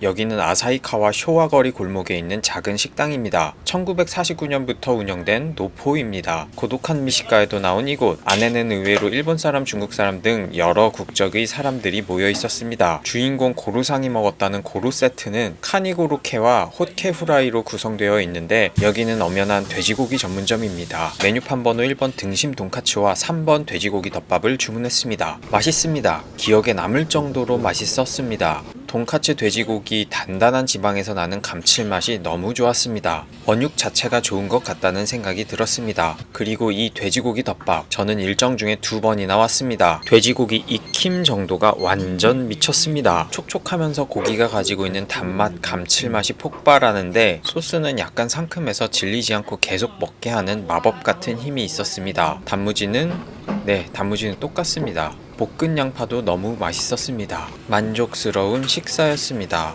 여기는 아사히카와 쇼와 거리 골목에 있는 작은 식당입니다. 1949년부터 운영된 노포입니다. 고독한 미식가에도 나온 이곳. 안에는 의외로 일본 사람, 중국 사람 등 여러 국적의 사람들이 모여 있었습니다. 주인공 고루상이 먹었다는 고루 세트는 카니고루케와 톳케 후라이로 구성되어 있는데 여기는 엄연한 돼지고기 전문점입니다. 메뉴판 번호 1번 등심 돈카츠와 3번 돼지고기 덮밥을 주문했습니다. 맛있습니다. 기억에 남을 정도로 맛있었습니다. 돈카츠 돼지고기 단단한 지방에서 나는 감칠맛이 너무 좋았습니다. 원육 자체가 좋은 것 같다는 생각이 들었습니다. 그리고 이 돼지고기 덮밥 저는 일정 중에 두 번이나 왔습니다. 돼지고기 익힘 정도가 완전 미쳤습니다. 촉촉하면서 고기가 가지고 있는 단맛 감칠맛이 폭발하는데 소스는 약간 상큼해서 질리지 않고 계속 먹게 하는 마법 같은 힘이 있었습니다. 단무지는 네, 단무지는 똑같습니다. 볶은 양파도 너무 맛있었습니다. 만족스러운 식사였습니다.